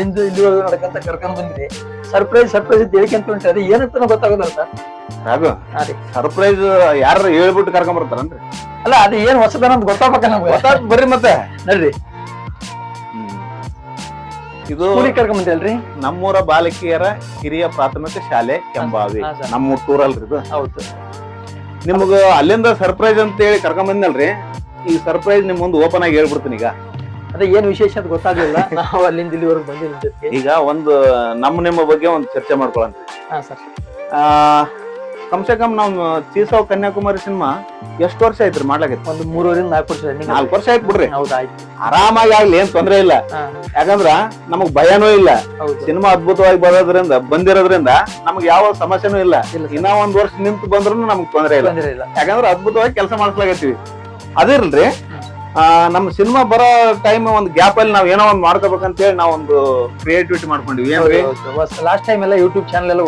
ಅಲ್ಲಿಂದ ಇಲ್ಲಿವರೆಗೂ ನಡ್ಕಂತ ಕರ್ಕೊಂಡ್ ಬಂದಿದೆ ಸರ್ಪ್ರೈಸ್ ಸರ್ಪ್ರೈಸ್ ಅಂತ ಹೇಳ್ಕೊಂತ ಉಂಟು. ಅದು ಏನಂತ ಗೊತ್ತಾಗೋದಲ್ಲ ಸರ್ ರಾಘು ಹಾ ರೀ. ಸರ್ಪ್ರೈಸ್ ಯಾರು ಹೇಳ್ಬಿಟ್ಟು ಕರ್ಕೊಂಡ್ ಬರ್ತಾರನ್ರಿ? ಅಲ್ಲ ಅದು ಏನ್ ಹೊಸದನ ಅಂತ ಗೊತ್ತಾಗ್ಬೇಕ ನಮ್ಗೆ. ಗೊತ್ತಾಗ್ ಬರ್ರಿ ಮತ್ತೆ. ನಡ್ರಿ. ಇದು ಕರ್ಕೊಂಡ್ರಿ ಕರ್ಕೊಂಡ್ ಬಂದಿಲ್ರಿ ನಮ್ಮೂರ ಬಾಲಕಿಯರ ಹಿರಿಯ ಪ್ರಾಥಮಿಕ ಶಾಲೆ ಕೆಂಬಾವಿ. ಹಾ, ಟೂರ್ ನಮ್ಮ ಟೂರಲ್ರಿ ಇದು. ಹೌದು. ನಿಮಗ ಅಲ್ಲಿಂದ ಸರ್ಪ್ರೈಸ್ ಅಂತ ಹೇಳಿ ಕರ್ಕೊಂಡ್ ಬಂದ್ನಲ್ರಿ. ಈ ಸರ್ಪ್ರೈಸ್ ನಿಮ್ ಮುಂದೆ ಓಪನ್ ಆಗಿ ಹೇಳ್ಬಿಡ್ತೀನಿ ಈಗ. ಅದೇ ಏನ್ ವಿಶೇಷ ಅಂತ ಗೊತ್ತಾಗ್ಲಿಲ್ಲ. ನಾವು ಅಲ್ಲಿಂದ ಇಲ್ಲಿವರೆಗೂ ಬಂದಿಲ್ಲ ಜೊತೆಗೆ. ಈಗ ಒಂದು ನಮ್ಮ ನಿಮ್ಮ ಬಗ್ಗೆ ಒಂದು ಚರ್ಚೆ ಮಾಡ್ಕೊಳ್ಳೋಣ. ಹಾ ಸರ್. ಆ ಕಮ್ಸೆ ಕಮ್ ನಾವು ಚೀಸಾವ್ ಕನ್ಯಾಕುಮಾರಿ ಸಿನಿಮಾ ಎಷ್ಟು ವರ್ಷ ಆಯ್ತು ಮಾಡ್ಲಾಗಿತ್ತು ಒಂದು ಮೂರುವರಿಂದ ನಾಲ್ಕು ವರ್ಷ ನಾಲ್ಕು ವರ್ಷ ಆಯ್ತು ಬಿಡ್ರಿ. ಹೌದು ಆಯ್ತು. ಆರಾಮಾಗಿ ಆಗ್ಲಿ ಏನ್ ತೊಂದ್ರೆ ಇಲ್ಲ. ಯಾಕಂದ್ರ ನಮಗ್ ಭಯನೂ ಇಲ್ಲ. ಸಿನಿಮಾ ಅದ್ಭುತವಾಗಿ ಬರೋದ್ರಿಂದ ಬಂದಿರೋದ್ರಿಂದ ನಮ್ಗೆ ಯಾವ ಸಮಸ್ಯೆನೂ ಇಲ್ಲ. ಇನ್ನ ಒಂದ್ ವರ್ಷ ನಿಂತು ಬಂದ್ರು ನಮ್ಗೆ ತೊಂದ್ರೆ ಇಲ್ಲ. ಯಾಕಂದ್ರ ಅದ್ಭುತವಾಗಿ ಕೆಲಸ ಮಾಡಿಸ್ಲಾಗತ್ತೀವಿ ಅದಿರ್ಲ್ರಿ ನಮ್ಮ ಸಿನಿಮಾ ಬರೋ ಟೈಮ್ ಒಂದು ಗ್ಯಾಪ್ ಅಲ್ಲಿ ನಾವ್ ಏನೋ ಒಂದ್ ಮಾಡ್ಕೋಬೇಕಂತ ಹೇಳಿ ನಾವ್ ಒಂದು ಕ್ರಿಯೇಟಿವಿಟಿ ಮಾಡ್ಕೊಂಡಿವಿ. ಏನ್ರಿ? ಲಾಸ್ಟ್ ಟೈಮ್ ಎಲ್ಲ ಯೂಟ್ಯೂಬ್ ಚಾನಲ್ ಎಲ್ಲ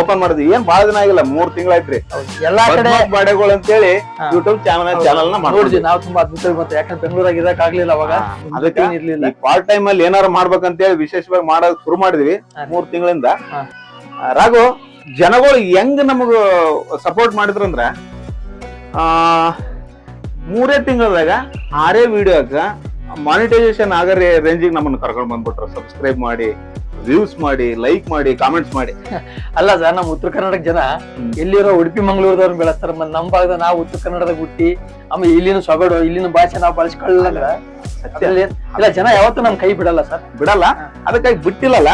ಓಪನ್ ಮಾಡಿದ್ವಿ. ಏನ್ ಬಹಳ ದಿನ ಆಗಿಲ್ಲ ಮೂರ್ ತಿಂಗಳಾಯ್ತ್ರಿ ಐತ್ರಿ ಎಲ್ಲಾ ಕಡೆ ಬಾಡೆಗಳು ಅಂತ ಹೇಳಿ ಯೂಟ್ಯೂಬ್ ಚಾನಲ್. ಚಾನಲ್ನ ನೋಡಿದ್ವಿ ನಾವು ತುಂಬಾ ಅದ್ಭುತ ಮತ್ತೆ ಯಾಕಂದ್ರೆ ಬೆಂಗಳೂರಾಗ ಇರಕ್ ಆಗ್ಲಿಲ್ಲ ಅವಾಗ. ಅದಕ್ಕೆ ಇರ್ಲಿಲ್ಲ. ಪಾರ್ಟ್ ಟೈಮ್ ಅಲ್ಲಿ ಏನಾರು ಮಾಡ್ಬೇಕಂತ ಹೇಳಿ ವಿಶೇಷವಾಗಿ ಮಾಡೋದ್ ಶುರು ಮಾಡಿದ್ವಿ. ಮೂರ್ ತಿಂಗಳಿಂದ. ರಾಘು ಜನಗಳು ಹೆಂಗ್ ನಮಗ ಸಪೋರ್ಟ್ ಮಾಡಿದ್ರಂದ್ರ ಆ ಮೂರೇ ತಿಂಗಳದಾಗ ಆರೇ ವಿಡಿಯೋಕ ಮಾನಿಟೈಸೇಷನ್ ಆಗೋ ರೇಂಜಿಗೆ ನಮ್ಮನ್ನು ಕರ್ಕೊಂಡು ಬಂದ್ಬಿಟ್ರು. ಸಬ್ಸ್ಕ್ರೈಬ್ ಮಾಡಿ ವ್ಯೂಸ್ ಮಾಡಿ ಲೈಕ್ ಮಾಡಿ ಕಾಮೆಂಟ್ಸ್ ಮಾಡಿ. ಅಲ್ಲ ಸರ್ ನಮ್ಮ ಉತ್ತರ ಕರ್ನಾಟಕ ಜನ ಎಲ್ಲಿರೋ ಉಡುಪಿ ಮಂಗಳೂರದವ್ರು ಬೆಳೆಸ್ತಾರೆ ಮತ್ತೆ ನಮ್ಮ ಭಾಗದ ನಾವು ಉತ್ತರ ಕನ್ನಡದಾಗ ಹುಟ್ಟಿ ಆಮೇಲೆ ಇಲ್ಲಿನ ಸೊಗಡು ಇಲ್ಲಿನ ಭಾಷೆ ನಾವು ಬಳಸ್ಕೊಳ್ಳಲ್ಲ ಇಲ್ಲ ಜನ ಯಾವತ್ತೂ ನಮ್ಮ ಕೈ ಬಿಡಲ್ಲ ಸರ್ ಬಿಡಲ್ಲ ಅದಕ್ಕಾಗಿ ಬಿಟ್ಟಿಲ್ಲಲ್ಲ?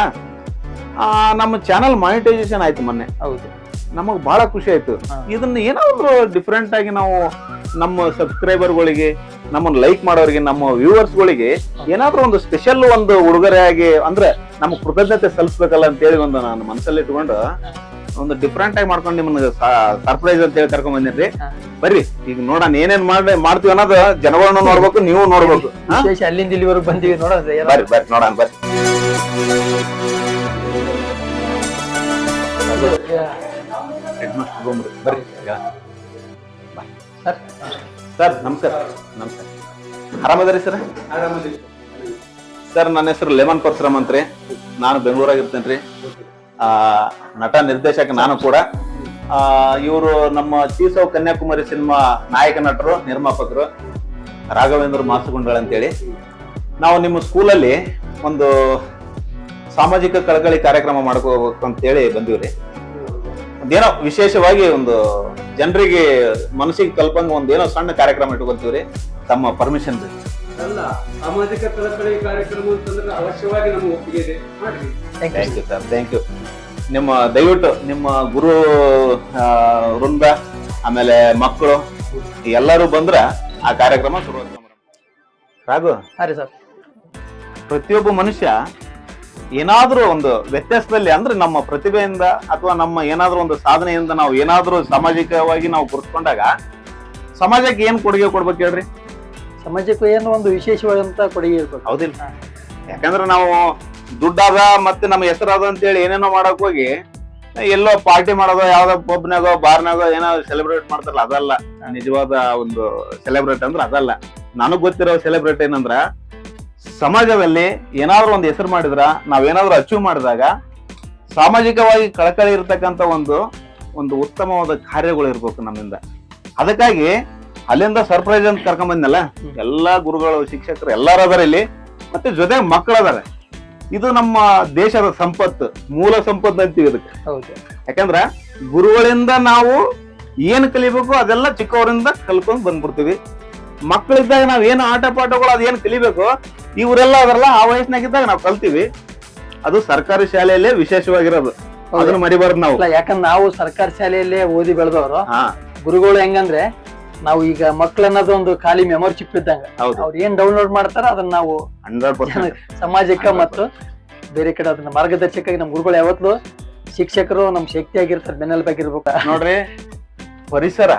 ನಮ್ಮ ಚಾನಲ್ ಮಾನಿಟೈಸೇಷನ್ ಆಯ್ತು ಮೊನ್ನೆ. ಹೌದು. ನಮಗ್ ಬಹಳ ಖುಷಿ ಆಯ್ತು. ಇದನ್ನ ಏನಾದ್ರು ಡಿಫ್ರೆಂಟ್ ಆಗಿ ನಾವು ನಮ್ಮ ಸಬ್ಸ್ಕ್ರೈಬರ್ಗಳಿಗೆ ನಮ್ಮನ್ನ ಲೈಕ್ ಮಾಡೋರಿಗೆ ನಮ್ಮ ವ್ಯೂವರ್ಸ್ಗಳಿಗೆ ಏನಾದ್ರೂ ಒಂದು ಸ್ಪೆಷಲ್ ಒಂದು ಉಡುಗೊರೆ ಆಗಿ ಅಂದ್ರೆ ನಮ್ಮ ಕೃತಜ್ಞತೆ ಸಲ್ಲಿಸ್ಬೇಕಲ್ಲ ಅಂತ ಹೇಳಿ ಒಂದು ನಾನು ಮನಸ್ಸಲ್ಲಿ ಇಟ್ಕೊಂಡು ಒಂದು ಡಿಫ್ರೆಂಟ್ ಆಗಿ ಮಾಡ್ಕೊಂಡು ನಿಮ್ಮನ್ನ ಸರ್ಪ್ರೈಸ್ ಅಂತ ಹೇಳಿ ಕರ್ಕೊಂಡ್ ಬಂದಿನ್ರಿ ಹಾ. ಬರ್ರಿ ಈಗ ನೋಡೋಣ ಏನೇನ್ ಮಾಡಿ ಮಾಡ್ತೀವಿ ಅನ್ನೋದು ಜನಗಳನ್ನ ನೋಡ್ಬೇಕು ನೀವು ನೋಡ್ಬೇಕು. ಅಲ್ಲಿಂದ ಇಲ್ಲಿವರೆಗೂ ಬಂದಿವಿ ಏನೋ- ಬರ್ರಿ ಬರ್ರಿ ನೋಡೋಣ ಬರ್ರಿ. ಬರ್ರಿ. ಈಗ. ಸರ್. ಸರ್ ನಮಸ್ಕಾರ. ನಮಸ್ಕಾರ. ಆರಾಮದರಿ ಸರ್? ಸರ್. ನನ್ನ ಹೆಸರು ಲೆಮನ್ ಪರಶುರಾಮ್ ರೀ ನಾನು ಬೆಂಗಳೂರಾಗ ಇರ್ತೇನೆ ಆ ನಟ ನಿರ್ದೇಶಕ ನಾನು ಕೂಡ. ಆ ಇವರು ನಮ್ಮ ಚೀಸವ್ ಕನ್ಯಾಕುಮಾರಿ ಸಿನಿಮಾ ನಾಯಕ ನಟರು ನಿರ್ಮಾಪಕರು ರಾಘವೇಂದ್ರ ಮಾಸುಗುಂಡಳ ಅಂತೇಳಿ. ನಾವು ನಿಮ್ಮ ಸ್ಕೂಲಲ್ಲಿ ಒಂದು ಸಾಮಾಜಿಕ ಕಳಕಳಿ ಕಾರ್ಯಕ್ರಮ ಮಾಡ್ಕೋಬೇಕು ಅಂತೇಳಿ ಬಂದಿವ್ರಿ. ಒಂದೇನೋ ವಿಶೇಷವಾಗಿ ಒಂದು ಜನರಿಗೆ ಮನಸ್ಸಿಗೆ ತಲುಪಂಗ ಒಂದೇನೋ ಸಣ್ಣ ಕಾರ್ಯಕ್ರಮ ಇಟ್ಕೊಂತೀವ್ರಿ ತಮ್ಮ ಪರ್ಮಿಷನ್ ರೀ ಅಲ್ಲ ಸಾಮಾಜಿಕ ಕಳಕಳಿ ಕಾರ್ಯಕ್ರಮ ಅಂತಂದ್ರೆ ಅವಶ್ಯವಾಗಿ ನಮ್ಮ ಒಪ್ಪಿಗೆ ಇದೆ. ಮಾಡ್ರಿ. Thank you sir thank you ನಿಮ್ಮ ದಯವಿಟ್ಟು ನಿಮ್ಮ ಗುರು ವೃಂದ ಆಮೇಲೆ ಮಕ್ಕಳು ಎಲ್ಲರೂ ಬಂದ್ರ ಆ ಕಾರ್ಯಕ್ರಮ ಶುರು ರಾಘು ಹಾ ರೀ ಸರ್. ಪ್ರತಿಯೊಬ್ಬ ಮನುಷ್ಯ ಏನಾದ್ರೂ ಒಂದು ವ್ಯತ್ಯಾಸದಲ್ಲಿ ಅಂದ್ರೆ ನಮ್ಮ ಪ್ರತಿಭೆಯಿಂದ ಅಥವಾ ನಮ್ಮ ಏನಾದರೂ ಒಂದು ಸಾಧನೆಯಿಂದ ನಾವು ಏನಾದರೂ ಸಾಮಾಜಿಕವಾಗಿ ನಾವು ಗುರುತ್ಕೊಂಡಾಗ ಸಮಾಜಕ್ಕೆ ಏನ್ ಕೊಡುಗೆ ಕೊಡ್ಬೇಕು ಹೇಳ್ರಿ? ಸಮಾಜಕ್ಕೂ ಏನು ಒಂದು ವಿಶೇಷವಾದಂತ ಕೊಡುಗೆ ಇರ್ಬೇಕು. ಹೌದಿಲ್ಲ. ಯಾಕಂದ್ರೆ ನಾವು ದುಡ್ಡಾದ ಮತ್ತೆ ನಮ್ಮ ಹೆಸರಾದ ಅಂತೇಳಿ ಏನೇನೋ ಮಾಡಕ್ ಹೋಗಿ ಎಲ್ಲೋ ಪಾರ್ಟಿ ಮಾಡೋದೋ ಯಾವ್ದೋ ಪಬ್ನಾಗೋ ಬಾರ್ನಾಗೋ ಏನೋ ಸೆಲೆಬ್ರೇಟ್ ಮಾಡ್ತಾರಲ್ಲ ಅದಲ್ಲ. ನಿಜವಾದ ಒಂದು ಸೆಲೆಬ್ರೇಟ್ ಅಂದ್ರೆ ಅದಲ್ಲ. ನನಗ್ ಗೊತ್ತಿರೋ ಸೆಲೆಬ್ರೇಟ್ ಏನಂದ್ರ ಸಮಾಜದಲ್ಲಿ ಏನಾದ್ರೂ ಒಂದು ಹೆಸರು ಮಾಡಿದ್ರ ನಾವೇನಾದ್ರೂ ಅಚೀವ್ ಮಾಡಿದಾಗ ಸಾಮಾಜಿಕವಾಗಿ ಕಳಕಳಿ ಇರತಕ್ಕಂಥ ಒಂದು ಒಂದು ಉತ್ತಮವಾದ ಕಾರ್ಯಗಳು ಇರ್ಬೇಕು ನಮ್ಮಿಂದ. ಅದಕ್ಕಾಗಿ ಅಲ್ಲಿಂದ ಸರ್ಪ್ರೈಸ್ ಅಂತ ಕರ್ಕೊಂಡ್ ಎಲ್ಲ ಗುರುಗಳು ಶಿಕ್ಷಕರು ಎಲ್ಲರೂ ಅದಾರ ಇಲ್ಲಿ ಮತ್ತೆ ಜೊತೆ ಮಕ್ಕಳು ಅದಾರೆ. ಇದು ನಮ್ಮ ದೇಶದ ಸಂಪತ್ತು ಮೂಲ ಸಂಪತ್ತು ಅಂತೀವಿ ಇದಕ್ಕೆ. ಯಾಕಂದ್ರ ಗುರುಗಳಿಂದ ನಾವು ಏನ್ ಕಲಿಬೇಕು ಅದೆಲ್ಲ ಚಿಕ್ಕವರಿಂದ ಕಲ್ಕೊಂಡ್ ಬಂದ್ಬಿಡ್ತೀವಿ. ಮಕ್ಕಳಿದ್ದಾಗ ನಾವ್ ಏನು ಆಟ ಪಾಠಗಳು ಅದೇನು ಕಲಿಬೇಕು ಇವರೆಲ್ಲ ಅದರಲ್ಲ ಆ ವಯಸ್ಸಿನಾಗಿದ್ದಾಗ ನಾವು ಕಲ್ತೀವಿ. ಅದು ಸರ್ಕಾರಿ ಶಾಲೆಯಲ್ಲೇ ವಿಶೇಷವಾಗಿರೋದು. ಅದನ್ನ ಮರಿಬಾರ್ದು ನಾವು. ಯಾಕಂದ್ರೆ ನಾವು ಸರ್ಕಾರಿ ಶಾಲೆಯಲ್ಲೇ ಓದಿ ಬೆಳೆದವರು. ಹಾ. ಗುರುಗಳು ಹೆಂಗಂದ್ರೆ ನಾವು ಈಗ ಮಕ್ಳು ಅನ್ನೋದು ಒಂದು ಖಾಲಿ ಮೆಮೊರಿ ಚಿಪ್ ಇದ್ದಂಗ. ಅವ್ರು ಏನ್ ಡೌನ್ಲೋಡ್ ಮಾಡ್ತಾರ ಅದನ್ನ ನಾವು ಸಮಾಜಕ್ಕೆ ಮತ್ತು ಬೇರೆ ಕಡೆ ಅದನ್ನ ಮಾರ್ಗದರ್ಶಕಾಗಿ ನಮ್ಮ ಗುರುಗಳು ಯಾವತ್ತು ಶಿಕ್ಷಕರು ನಮ್ ಶಕ್ತಿ ಆಗಿರ್ತಾರೆ ಬೆನ್ನೆಲುಬಾಗಿರ್ಬೇಕು. ನೋಡ್ರಿ ಪರಿಸರ.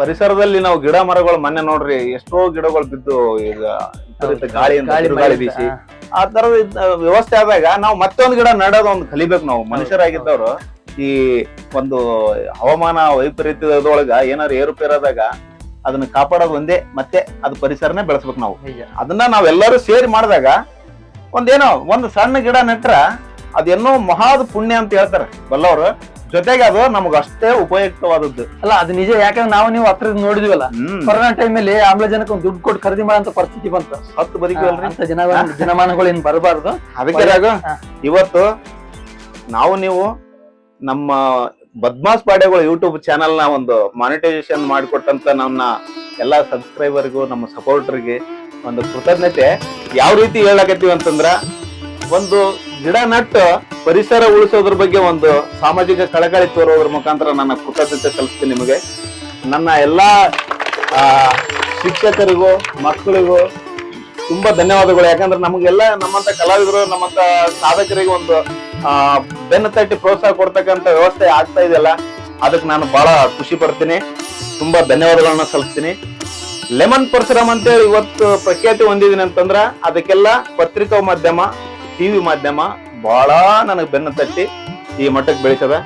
ಪರಿಸರದಲ್ಲಿ ನಾವು ಗಿಡ ಮರಗಳು ಮೊನ್ನೆ ನೋಡ್ರಿ ಎಷ್ಟೋ ಗಿಡಗಳು ಬಿದ್ದು ಈಗ ವಿಪರೀತ ಗಾಳಿಯಿಂದ ಗಾಳಿ ಬಿರುಗಾಳಿ ಬೀಸಿ. ಆ ತರದ ವ್ಯವಸ್ಥೆ ಆದಾಗ ನಾವು ಮತ್ತೊಂದು ಗಿಡ ನೆಡೋದು ಒಂದು ಕಲಿಬೇಕು ನಾವು. ಮನುಷ್ಯರಾಗಿದ್ದವ್ರು ಈ ಒಂದು ಹವಾಮಾನ ವೈಪರೀತ್ಯದೊಳಗ ಏನಾದ್ರು ಏರುಪೇರಾದಾಗ ಅದನ್ನ ಕಾಪಾಡೋದು ಒಂದೇ ಮತ್ತೆ ಅದು ಪರಿಸರನೇ ಬೆಳೆಸ್ಬೇಕು ನಾವು. ಅದನ್ನ ನಾವೆಲ್ಲರೂ ಸೇರಿ ಮಾಡಿದಾಗ ಒಂದೇನೋ ಒಂದು ಸಣ್ಣ ಗಿಡ ನೆಟ್ರ ಅದೇನೋ ಮಹಾದ ಪುಣ್ಯ ಅಂತ ಹೇಳ್ತಾರೆ ಬಲ್ಲವರು. ಜೊತೆಗೆ ಅದು ನಮ್ಗೆ ಅಷ್ಟೇ ಉಪಯುಕ್ತವಾದದ್ದು. ಅಲ್ಲ ಅದು ನಿಜ. ಯಾಕಂದ್ರೆ ನಾವು ನೀವು ಹತ್ರ ನೋಡಿದ್ವಲ್ಲ ಹ್ಮ್. ಕೊರೋನಾ ಟೈಮಲ್ಲಿ ಆಮ್ಲಜನಕ ಒಂದು ದುಡ್ಡು ಕೊಟ್ಟು ಖರೀದಿ ಮಾಡಂತ ಪರಿಸ್ಥಿತಿ ಬಂತು. ಹತ್ತು ಬದುಕಿವಲ್ರಿ ಅಂತ ಜನ ಜನಮಾನಗಳು ಏನ್ ಬರಬಾರ್ದು. ಅದಕ್ಕೆ ರಾಘು, ಹಾ. ಇವತ್ತು ನಾವು ನೀವು ನಮ್ಮ ಬದ್ಮಾಸ್ ಪಾಡ್ಯಗಳು ಯೂಟ್ಯೂಬ್ ಚಾನೆಲ್ನ ಒಂದು ಮಾನಿಟೈಸೇಷನ್ ಮಾಡಿಕೊಟ್ಟಂತ ನನ್ನ ಎಲ್ಲಾ ಸಬ್ಸ್ಕ್ರೈಬರ್ಗೂ ನಮ್ಮ ಸಪೋರ್ಟರ್ಗೆ ಒಂದು ಕೃತಜ್ಞತೆ. ಯಾವ ರೀತಿ ಹೇಳಕತ್ತೀವಿ ಅಂತಂದ್ರ ಒಂದು ಗಿಡ ನಟ್ಟು ಪರಿಸರ ಉಳಿಸೋದ್ರ ಬಗ್ಗೆ ಒಂದು ಸಾಮಾಜಿಕ ಕಳಕಳಿ ತೋರೋದ್ರ ಮುಖಾಂತರ ನನ್ನ ಕೃತಜ್ಞತೆ ಸಲ್ಲಿಸ್ತೀನಿ ನಿಮಗೆ. ನನ್ನ ಎಲ್ಲ ಶಿಕ್ಷಕರಿಗೂ, ಮಕ್ಕಳಿಗೂ ತುಂಬಾ ಧನ್ಯವಾದಗಳು. ಯಾಕಂದ್ರೆ ನಮಗೆಲ್ಲ ನಮ್ಮಂತ ಕಲಾವಿದರು, ನಮ್ಮಂತ ಸಾಧಕರಿಗೆ ಒಂದು ಬೆನ್ನು ತಟ್ಟಿ ಪ್ರೋತ್ಸಾಹ ಕೊಡ್ತಕ್ಕಂತ ವ್ಯವಸ್ಥೆ ಆಗ್ತಾ ಇದೆಯಲ್ಲ, ಅದಕ್ಕೆ ನಾನು ಬಹಳ ಖುಷಿ ಪಡ್ತೀನಿ. ತುಂಬಾ ಧನ್ಯವಾದಗಳನ್ನ ಸಲ್ಲಿಸ್ತೀನಿ. ಲೆಮನ್ ಪರಶುರಾಮ್ ಅಂತೇಳಿ ಇವತ್ತು ಪ್ರಖ್ಯಾತಿ ಹೊಂದಿದ್ದೀನಿ ಅಂತಂದ್ರ ಅದಕ್ಕೆಲ್ಲ ಪತ್ರಿಕಾ ಮಾಧ್ಯಮ ಟಿವಿ ಮಾಧ್ಯಮ ಬಹಳ ನನಗೆ ಬೆನ್ನು ತಟ್ಟಿ ಈ ಮಟ್ಟಕ್ಕೆ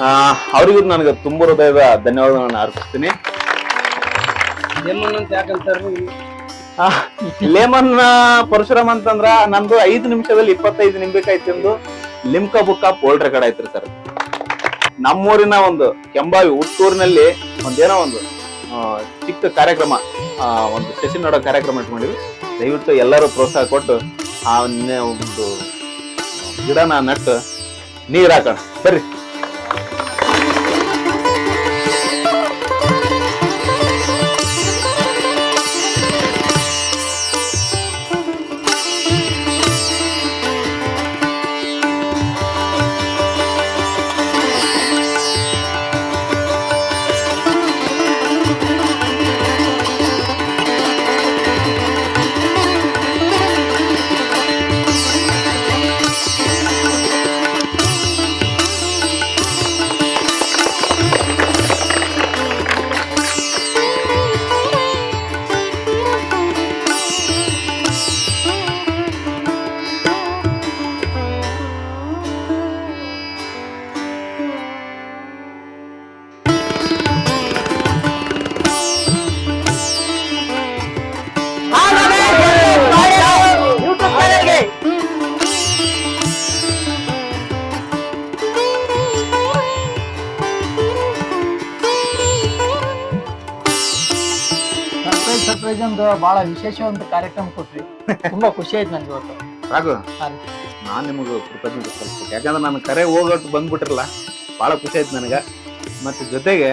ಆ ಅವರಿಗೂ ನನಗೆ ತುಂಬ ಹೃದಯದ ಧನ್ಯವಾದಗಳನ್ನ ಅರ್ಪಿಸ್ತೀನಿ. ಲೇಮನ್ ಅಂತ ಲೆಮನ್ ಪರಶುರಾಮ್ ಅಂತಂದ್ರ ನಂದು ಐದು ನಿಮಿಷದಲ್ಲಿ ಇಪ್ಪತ್ತೈದು ನಿಂಬೆಕಾಯಿ ತಿಂದು Limca book of world record ಆಯ್ತ್ರಿ ಸರ್. ನಮ್ಮೂರಿನ ಒಂದು ಕೆಂಬಾವಿ ಹುಟ್ಟೂರಿನಲ್ಲಿ ಒಂದೇನೋ ಒಂದು ಚಿಕ್ಕ ಕಾರ್ಯಕ್ರಮ ಒಂದು ಸೆಷನ್ ನೋಡೋ ಕಾರ್ಯಕ್ರಮ ಇಟ್ಕೊಂಡಿವಿ. ದಯವಿಟ್ಟು ಎಲ್ಲರೂ ಪ್ರೋತ್ಸಾಹ ಕೊಟ್ಟು ಆ ನೆ- ಒಂದು ನಾ ನಟ್ಟು ನೀರ್ ಹಾಕೋಣ. ಬರ್ರಿ. ಒಂದು ವಿಶೇಷ ಒಂದು ಕಾರ್ಯಕ್ರಮ ಕೊಟ್ರಿ. ತುಂಬಾ ಖುಷಿ ಆಯ್ತು ನನ್ಗೆ ಇವತ್ತು. ರಾಘು ನಾನು ನಿಮಗೆ ಕೃತಜ್ಞತೆ ಸಲ್ಲಿಸ್ಬೇಕು. ಯಾಕಂದ್ರೆ ನಾನು ಕರೆ ಹೋಗೋಟ್ಟು ಬಂದ್ಬಿಟ್ರಲ್ಲ ಬಹಳ ಖುಷಿ ಆಯ್ತು ನನಗೆ. ಮತ್ತೆ ಜೊತೆಗೆ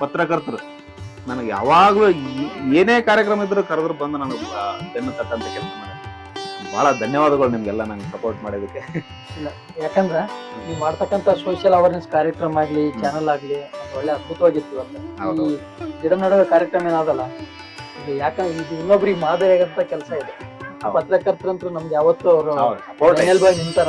ಪತ್ರಕರ್ತರು ನನಗೆ ಯಾವಾಗಲೂ ಏನೇ ಕಾರ್ಯಕ್ರಮ ಇದ್ರು ಕರೆದ್ರು ಬಂದು ನನಗೆ ಬೆನ್ನು ತಟ್ಟಂತ ಕೆಲಸ ಮಾಡಿ. ಬಹಳ ಧನ್ಯವಾದಗಳು ನಿಮ್ಗೆಲ್ಲ ನಂಗೆ ಸಪೋರ್ಟ್ ಮಾಡೋದಕ್ಕೆ ಯಾಕಂದ್ರೆ ನೀವು ಮಾಡ್ತಕ್ಕಂಥ ಸೋಷಿಯಲ್ ಅವೇರ್ನೆಸ್ ಕಾರ್ಯಕ್ರಮ ಆಗಲಿ ಚಾನಲ್ ಆಗಲಿ ಒಳ್ಳೆ ಅದ್ಭುತವಾಗಿತ್ತು ಅಂತ. ಈ ಗಿಡ ನಡುವೆ ಕಾರ್ಯಕ್ರಮ ಏನಾದಲ್ಲ ಇದು. ಯಾಕಂದ್ರೆ ಇದು ಇನ್ನೊಬ್ರಿಗೆ ಮಾದರಿಯಾಗಂತ ಕೆಲಸ ಇದೆ. ಆ ಪತ್ರಕರ್ತರಂತೂ ನಮ್ಗೆ ಯಾವತ್ತೂ ಅವರು ಸಪೋರ್ಟ್ ಬಾಯ್ ನಿಂತಾರ.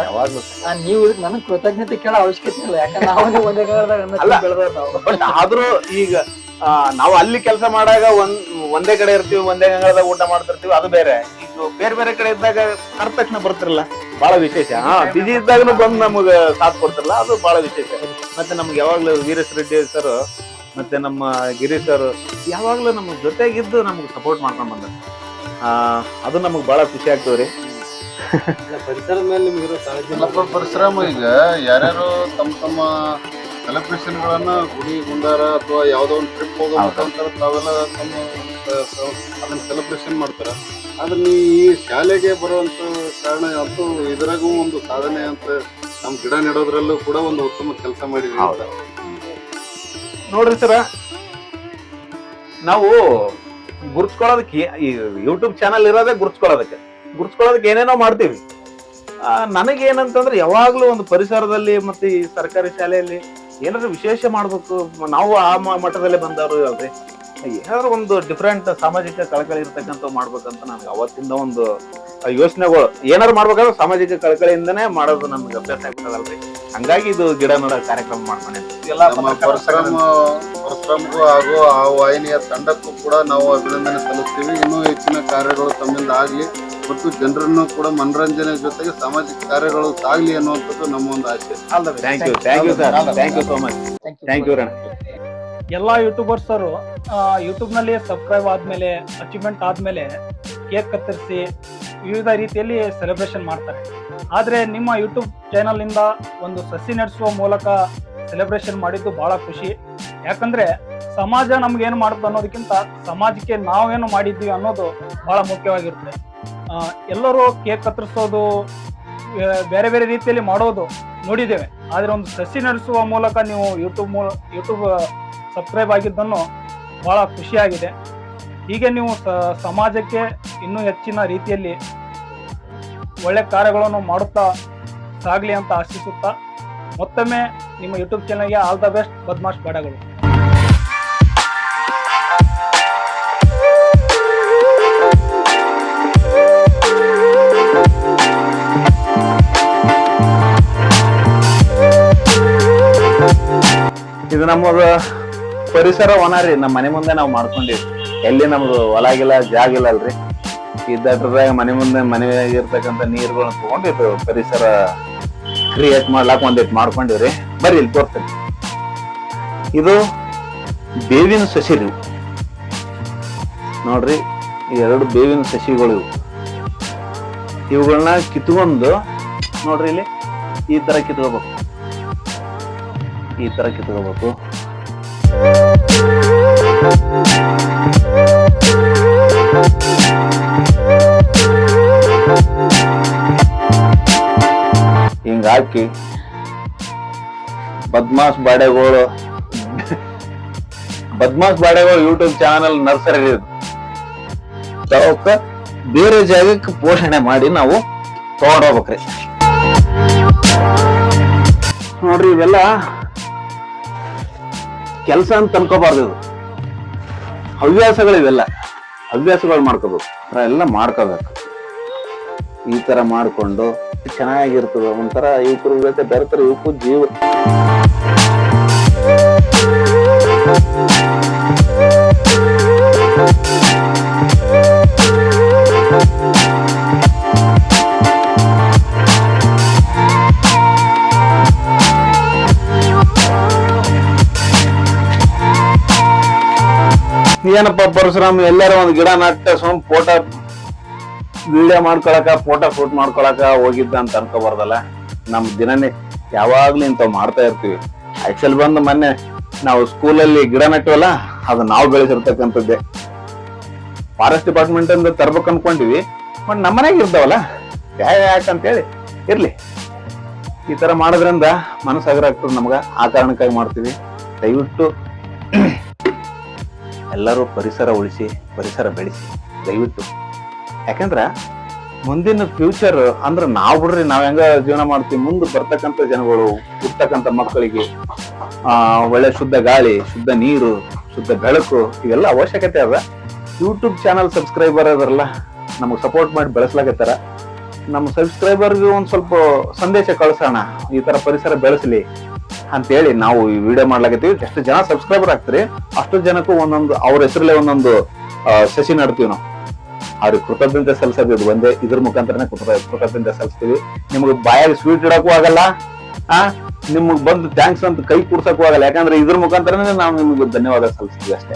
ಆ, ನೀವು ನನಗ್ ಕೃತಜ್ಞತೆ ಕೇಳೋ ಅವಶ್ಯಕತೆ ಇಲ್ಲ. ಯಾಕಂದ್ರೆ ನಾವು ಒಂದೇ ಕಾಲದಾಗ ಅನ್ನ ಅಲ್ಲ. ಬೆಳ್ದವ್ರು ನಾವು. ಬಟ್ ಆದ್ರೂ ಈಗ ಆ, ನಾವು ಅಲ್ಲಿ ಕೆಲಸ ಮಾಡಾಗ ಒಂದ್ ಒಂದೇ ಕಡೆ ಇರ್ತೀವಿ ಒಂದೇ ಗಂಗಳದಾಗ ಊಟ ಮಾಡ್ತಿರ್ತೀವಿ ಅದು ಬೇರೆ. ಈಗ ಬೇರೆ ಬೇರೆ ಕಡೆ ಇದ್ದಾಗ ಕರ್ ತಕ್ಷಣ ಬರ್ತಿರಲ್ಲ. ಬಹಳ ವಿಶೇಷ. ಹಾ ಬಿಜಿ ಇದ್ದಾಗನು ಬಂದು ನಮಗ ಸಾಥ್ ಕೊಡ್ತಿರಲ್ಲ ಅದು ಬಹಳ ವಿಶೇಷ. ಮತ್ತೆ ನಮ್ಗೆ ಯಾವಾಗ್ಲೂ ವೀರೇಶ್ ರೆಡ್ಡಿ ಸರ್ ಮತ್ತೆ ನಮ್ಮ ಗಿರೀಶ್ ಅವರು ಯಾವಾಗ್ಲೂ ನಮ್ಮ ಜೊತೆಗಿದ್ದು ನಮ್ಗೆ ಸಪೋರ್ಟ್ ಮಾಡ್ಕೊಂಡು ಬಂದ ಆ ಅದು ನಮಗ್ ಬಹಳ ಖುಷಿ ಆಗ್ತದ್ರಿ ಪರಿಸರದ ಮೇಲೆ ನಿಮ್ಗಿರೋ ಕಾಳಜಿ ಪರಿಶ್ರಮ ಈಗ ಯಾರ್ಯಾರು ತಮ್ಮ ತಮ್ಮ ಸೆಲೆಬ್ರೇಷನ್ ಗಳನ್ನ ಗುಡಿ ಗುಂಡಾರ ಅಥವಾ ಯಾವುದೋ ಒಂದು ಟ್ರಿಪ್ ಹೋಗೋ ಮುಖಾಂತರ ತಾವೆಲ್ಲ ತಮ್ಮ ಅದನ್ನ ಸೆಲೆಬ್ರೇಷನ್ ಮಾಡ್ತಾರ? ಆದ್ರೆ ನೀ ಈ ಶಾಲೆಗೆ ಬರುವಂತ ಕಾರಣ ಅಂತೂ ಇದ್ರಾಗೂ ಒಂದು ಸಾಧನೆ ಅಂತ ನಮ್ಮ ಗಿಡ ನೆಡೋದ್ರಲ್ಲೂ ಕೂಡ ಒಂದು ಉತ್ತಮ ಕೆಲಸ ಮಾಡಿದ್ವಿ ಅಂತ. ನೋಡ್ರಿ ಸರ. ನಾವು ಗುರ್ಸ್ಕೊಳ್ಳೋದಕ್ಕೆ ಈ ಯೂಟ್ಯೂಬ್ ಚಾನಲ್ ಇರೋದೇ ಗುರ್ಸ್ಕೊಳ್ಳೋದಕ್ಕೆ ಗುರ್ಸ್ಕೊಳ್ಳೋದಕ್ಕೆ ಏನೇನೋ ಮಾಡ್ತೀವಿ. ನನಗೇನಂತಂದ್ರೆ ಯಾವಾಗ್ಲೂ ಒಂದು ಪರಿಸರದಲ್ಲಿ ಮತ್ತೆ ಈ ಸರ್ಕಾರಿ ಶಾಲೆಯಲ್ಲಿ ಏನಾದ್ರು ವಿಶೇಷ ಮಾಡ್ಬೇಕು. ನಾವು ಆ ಮಟ್ಟದಲ್ಲೇ ಬಂದವರು ಅಲ್ರಿ ಏನಾದ್ರು ಒಂದು ಡಿಫ್ರೆಂಟ್ ಸಾಮಾಜಿಕ ಕಳಕಳಿ ಇರ್ತಕ್ಕಂಥ ಮಾಡ್ಬೇಕಂತ ನನಗೆ ಅವತ್ತಿಂದ ಒಂದು ಯೋಚನೆಗಳು ಏನಾದ್ರು ಮಾಡ್ಬೇಕಾದ್ರೆ ಸಾಮಾಜಿಕ ಕಳಕಳಿಯಿಂದನೇ ಮಾಡೋದು ನಮ್ಗೆ ಅಭ್ಯಾಸ ಆಗ್ಬಿಟ್ಟದಲ್ರಿ ಹಂಗಾಗಿ ಇದು ಗಿಡ ನೋಡೋ ಕಾರ್ಯಕ್ರಮ ಮಾಡ್ತಾನೆ ಎಲ್ಲ ನಮ್ಮ ಪರಶುರಾಮ ಪರಶುರಾಮಗೂ ಹಾಗೂ ಆ ವಾಹಿನಿಯ ತಂಡಕ್ಕೂ ಕೂಡ ನಾವು ಅಭಿನಂದನೆ ಸಲ್ಲಿಸ್ತೀವಿ. ಇನ್ನೂ ಹೆಚ್ಚಿನ ಕಾರ್ಯಗಳು ತಮ್ಮಿಂದ ಆಗಲಿ ಮತ್ತು ಜನರನ್ನು ಕೂಡ ಮನರಂಜನೆ ಜೊತೆಗೆ ಸಾಮಾಜಿಕ ಕಾರ್ಯಗಳು ಸಾಗಲಿ ಅನ್ನುವಂಥದ್ದು ನಮ್ಮ ಒಂದು ಆಶೆ thank you thank you sir thank you so much thank you ರಣ ಎಲ್ಲ ಯೂಟ್ಯೂಬರ್ಸರು ಯೂಟ್ಯೂಬ್ನಲ್ಲಿ ಸಬ್ಸ್ಕ್ರೈಬ್ ಆದಮೇಲೆ ಅಚೀವ್ಮೆಂಟ್ ಆದಮೇಲೆ ಕೇಕ್ ಕತ್ತರಿಸಿ ವಿವಿಧ ರೀತಿಯಲ್ಲಿ ಸೆಲೆಬ್ರೇಷನ್ ಮಾಡ್ತಾರೆ. ಆದರೆ ನಿಮ್ಮ ಯೂಟ್ಯೂಬ್ ಇಂದ ಒಂದು ಸಸಿ ನಡೆಸುವ ಮೂಲಕ ಸೆಲೆಬ್ರೇಷನ್ ಮಾಡಿದ್ದು ಬಹಳ ಖುಷಿ. ಯಾಕಂದ್ರೆ ಸಮಾಜ ನಮ್ಗೇನು ಮಾಡುತ್ತೆ ಅನ್ನೋದಕ್ಕಿಂತ ಸಮಾಜಕ್ಕೆ ನಾವೇನು ಮಾಡಿದ್ದೀವಿ ಅನ್ನೋದು ಬಹಳ ಮುಖ್ಯವಾಗಿರುತ್ತೆ. ಎಲ್ಲರೂ ಕೇಕ್ ಕತ್ತರಿಸೋದು ಬೇರೆ ಬೇರೆ ರೀತಿಯಲ್ಲಿ ಮಾಡೋದು ನೋಡಿದ್ದೇವೆ. ಆದರೆ ಒಂದು ಸಸಿ ನಡೆಸುವ ಮೂಲಕ ನೀವು ಯೂಟ್ಯೂಬ್ ಯೂಟ್ಯೂಬ್ ಸಬ್ಸ್ಕ್ರೈಬ್ ಆಗಿದ್ದನ್ನು ಬಹಳ ಖುಷಿಯಾಗಿದೆ. ಹೀಗೆ ನೀವು ಸಮಾಜಕ್ಕೆ ಇನ್ನೂ ಹೆಚ್ಚಿನ ರೀತಿಯಲ್ಲಿ ಒಳ್ಳೆ ಕಾರ್ಯಗಳನ್ನು ಮಾಡುತ್ತಾ ಸಾಗಲಿ ಅಂತ ಆಶಿಸುತ್ತಾ ಮತ್ತೊಮ್ಮೆ ನಿಮ್ಮ ಯೂಟ್ಯೂಬ್ ಚಾನಲ್ಗೆ ಆಲ್ ದ ಬೆಸ್ಟ್, ಬದ್ಮಾಶ್ ಬಾಡಗಳು. ಇದು ನಮ್ಮದು ಪರಿಸರ ವನ ರೀ ನಮ್ಮ ಮನೆ ಮುಂದೆ ನಾವು ಮಾಡ್ಕೊಂಡಿವಿ. ಎಲ್ಲಿ ನಮ್ದು ಹೊಲ ಜಾಗ ಇಲ್ಲ ಅಲ್ರಿ. ಇದ್ದಾಗ ಮನೆ ಮುಂದೆ ಮನೆಯಾಗ ಇರ್ತಕ್ಕಂಥ ತಗೊಂಡು ಇದು ಪರಿಸರ ಕ್ರಿಯೇಟ್ ಮಾಡ್ಲಾಕ ಒಂದಿಟ್ಟು ಮಾಡ್ಕೊಂಡಿವ್ರಿ ಬರ್ರಿ ಇಲ್ಲಿ ತೋರ್ತೀನಿ ಇದು ಬೇವಿನ ಸಸಿ ರೀ. ನೋಡ್ರಿ ಎರಡು ಬೇವಿನ ಸಸಿಗಳು ಇವು. ಇವುಗಳನ್ನ ಕಿತ್ಕೊಂಡು, ನೋಡ್ರಿ ಇಲ್ಲಿ, ಈ ತರ ಕಿತ್ಕೋಬೇಕು. ಈ ತರ ಕಿತ್ಕೋಬೇಕು. ಹಾಕಿ ಬದ್ಮಾಸ್ ಬಾಡೆಗಳು. ಬದ್ಮಾಸ್ ಬಾಡೆಗಳು ಯೂಟ್ಯೂಬ್ ಚಾನಲ್ ನರ್ಸರಿ ಅವಕ್ಕ ಬೇರೆ ಜಾಗಕ್ಕೆ ಪೋಷಣೆ ಮಾಡಿ ನಾವು ತಗೊಂಡೋಗ್ಬೇಕ್ರಿ. ನೋಡ್ರಿ ಇವೆಲ್ಲ ಕೆಲಸ ಅಂತ ಅನ್ಕೋಬಾರ್ದು ಇದು. ಹವ್ಯಾಸಗಳು ಇವೆಲ್ಲ ಹವ್ಯಾಸಗಳು ಮಾಡ್ಕೋಬೇಕು ಎಲ್ಲ ಮಾಡ್ಕೋಬೇಕು. ಈ ತರ ಮಾಡಿಕೊಂಡು ಚೆನ್ನಾಗಿರ್ತದೆ. ಒಂಥರ ಯುವಕರ ಬೇರೆ ತರ ಯುವಕ ಜೀವ. ಏನಪ್ಪ ಪರಶುರಾಮ್, ಎಲ್ಲಾರ ಒಂದು ಗಿಡ ನಟ್ಟ ಸುಮ್ ಫೋಟೋ ವಿಡಿಯೋ ಮಾಡ್ಕೊಳಕ ಫೋಟೋ ಶೂಟ್ ಮಾಡ್ಕೊಳಕ ಹೋಗಿದ್ದ ಅಂತ ಅನ್ಕೋಬಾರ್ದಲ್ಲ? ನಮ್ ದಿನನೇ ಯಾವಾಗ್ಲೂ ಇಂಥವ್ ಮಾಡ್ತಾ ಇರ್ತೀವಿ. ಆಕ್ಚುಲ್ ಬಂದು ಮೊನ್ನೆ ನಾವು ಸ್ಕೂಲಲ್ಲಿ ಗಿಡ ನೆಟ್ಟವಲ್ಲ, ಅದು ನಾವು ಬೆಳೆಸಿರ್ತಕ್ಕಂಥದ್ದೇ. ಫಾರೆಸ್ಟ್ ಡಿಪಾರ್ಟ್ಮೆಂಟ್ ಇಂದ ತರ್ಬೇಕು ಅನ್ಕೊಂಡಿವಿ ಬಟ್ ನಮ್ಮನೆಗೆ ಇರ್ತಾವಲ್ಲ? ಯಾ ಯಾಕಂತೇಳಿ ಇರ್ಲಿ. ಈ ತರ ಮಾಡೋದ್ರಿಂದ ಮನಸ್ಸು ಹಗರ ಆಗ್ತದೆ ನಮ್ಗ. ಆ ಕಾರಣಕ್ಕಾಗಿ ಮಾಡ್ತೀವಿ. ದಯವಿಟ್ಟು ಎಲ್ಲರೂ ಪರಿಸರ ಉಳಿಸಿ, ಪರಿಸರ ಬೆಳೆಸಿ, ದಯವಿಟ್ಟು. ಯಾಕಂದ್ರೆ ಮುಂದಿನ ಫ್ಯೂಚರ್ ಅಂದ್ರೆ ನಾವು ಬಿಡ್ರಿ, ನಾವ್ ಹೆಂಗ ಜೀವನ ಮಾಡ್ತೀವಿ, ಮುಂದೆ ಬರ್ತಕ್ಕಂಥ ಜನಗಳು ಹುಟ್ಟತಕ್ಕಂಥ ಮಕ್ಕಳಿಗೆ ಒಳ್ಳೆ ಶುದ್ಧ ಗಾಳಿ, ಶುದ್ಧ ನೀರು, ಶುದ್ಧ ಬೆಳಕು, ಇವೆಲ್ಲ ಅವಶ್ಯಕತೆ ಅದ. ಯೂಟ್ಯೂಬ್ ಚಾನಲ್ ಸಬ್ಸ್ಕ್ರೈಬರ್ ಅದರಲ್ಲ, ನಮಗೆ ಸಪೋರ್ಟ್ ಮಾಡಿ ಬೆಳೆಸ್ಲಾಗತ್ತಾರ ನಮ್ಮ ಸಬ್ಸ್ಕ್ರೈಬರ್ಗೆ ಒಂದು ಸ್ವಲ್ಪ ಸಂದೇಶ ಕಳ್ಸೋಣ, ಈ ತರ ಪರಿಸರ ಬೆಳೆಸಲಿ. ಅಂತೇಳಿ ನಾವು ಈ ವಿಡಿಯೋ ಮಾಡ್ಲಾಕತ್ತೀವಿ. ಎಷ್ಟು ಜನ ಸಬ್ಸ್ಕ್ರೈಬರ್ ಆಗ್ತಾರೆ, ಅಷ್ಟು ಜನಕ್ಕೂ ಒಂದೊಂದು ಅವ್ರ ಹೆಸರಲ್ಲೇ ಒಂದೊಂದು ಸಸಿ ನಡ್ತೀವಿ ನಾವು. ಅವ್ರಿಗೆ ಕೃತಜ್ಞತೆ ಸಲ್ಲಿಸೋದು ಒಂದೇ. ಇದ್ರ ಮುಖಾಂತರನೇ ಕೃತ- ಕೃತಜ್ಞತೆ ಸಲ್ಲಿಸ್ತೀವಿ. ನಿಮ್ಗೆ ಬಾಯಾಗಿ ಸ್ವೀಟ್ ಇಡಕ್ಕೂ ಆಗಲ್ಲ, ಆ, ನಿಮ್ಗೆ ಬಂದು ಥ್ಯಾಂಕ್ಸ್ ಅಂತ ಕೈ ಕೂಡ್ಸಕ್ಕೂ ಆಗಲ್ಲ. ಯಾಕಂದ್ರೆ ಇದ್ರ ಮುಖಾಂತರನೇ ನಾವು ನಿಮ್ಗೆ ಧನ್ಯವಾದ ಸಲ್ಲಿಸ್ತೀವಿ ಅಷ್ಟೇ.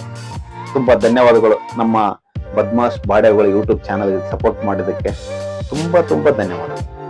ತುಂಬಾ ಧನ್ಯವಾದಗಳು ನಮ್ಮ ಬದ್ಮಾಶ್ ಬಾಡೆಗಳು ಯೂಟ್ಯೂಬ್ ಚಾನಲ್ ಸಪೋರ್ಟ್ ಮಾಡಿದ್ದಕ್ಕೆ. ತುಂಬಾ ತುಂಬಾ ಧನ್ಯವಾದಗಳು.